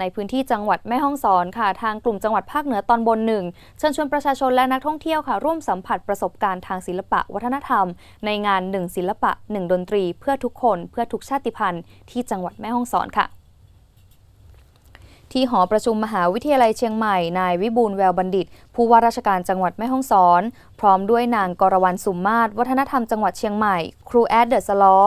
ในพื้นที่จังหวัดแม่ฮ่องสอนค่ะ ทางกลุ่มจังหวัดภาคเหนือตอนบนหนึ่งเชิญชวนประชาชนและนักท่องเที่ยวค่ะ ร่วมสัมผัสประสบการณ์ทางศิลปะวัฒนธรรม ในงานหนึ่งศิลปะหนึ่งดนตรี เพื่อทุกคน เพื่อทุกชาติพันธุ์ที่จังหวัดแม่ฮ่องสอนค่ะที่หอประชุมมหาวิทยาลัยเชียงใหม่ นายวิบูลแววบัณฑิต ผู้ว่าราชการจังหวัดแม่ฮ่องสอน พร้อมด้วยนางกรวรรณสุมมาศวัฒนธรรมจังหวัดเชียงใหม่ ครูแอดเดอะสลอ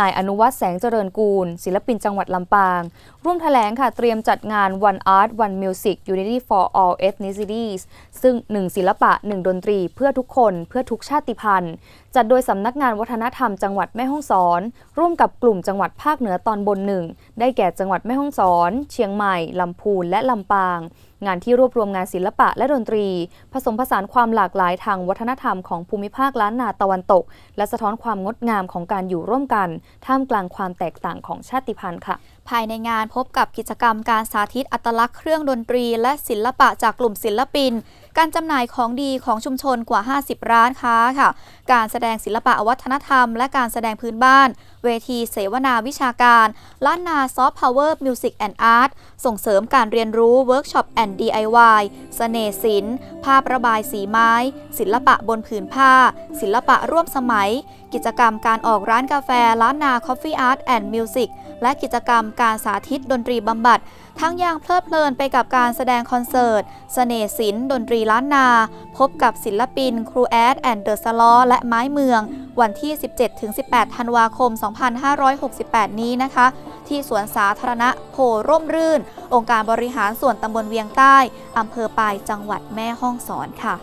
นายอนุวัฒน์แสงเจริญกูล ศิลปินจังหวัดลำปาง ร่วมแถลงค่ะ เตรียมจัดงาน One Art One Music Unity for All Ethnicities ซึ่ง 1 ศิลปะ 1 ดนตรี เพื่อทุกคนเพื่อทุกชาติพันธุ์ จัดโดยสำนักงานวัฒนธรรมจังหวัดแม่ฮ่องสอน ร่วมกับกลุ่มจังหวัดภาคเหนือตอนบนหนึ่งได้แก่จังหวัดแม่ฮ่องสอน เชียงใหม่ลำพูนและลำปาง งานที่รวบรวมงานศิลปะและดนตรี ผสมผสานความหลากหลายทางวัฒนธรรมของภูมิภาคล้านนาตะวันตก และสะท้อนความงดงามของการอยู่ร่วมกัน ท่ามกลางความแตกต่างของชาติพันธุ์ค่ะภายในงานพบกับกิจกรรมการสาธิตอัตลักษณ์เครื่องดนตรี และศิลปะจากกลุ่มศิลปิน การจำหน่ายของดีของชุมชนกว่า 50 ร้านค้าค่ะ การแสดงศิลปะวัฒนธรรม และการแสดงพื้นบ้าน เวทีเสวนาวิชาการล้านนาซอฟต์พาวเวอร์มิวสิกแอนด์อาร์ตส่งเสริมการเรียนรู้เวิร์กช็อปแอนด์ DIY เสน่ห์ศิลป์ภาพระบายสีไม้ ศิลปะบนผืนผ้า ศิลปะร่วมสมัย กิจกรรมการออกร้านกาแฟล้านนา Coffee Art and Music แและกิจกรรมการสาธิตดนตรีบำบัด ทั้งยังเพลิดเพลินไปกับการแสดงคอนเสิร์ตเสน่ห์ศิลป์ดนตรีล้านนา พบกับศิลปิน ครูแอดแอนเดอร์สลอและไม้เมือง วันที่ 17-18 ธันวาคม 2568 นี้นะคะ ที่สวนสาธารณะโพร่มรื่น องค์การบริหารส่วนตำบลเวียงใต้อำเภอปายจังหวัดแม่ฮ่องสอนค่ะ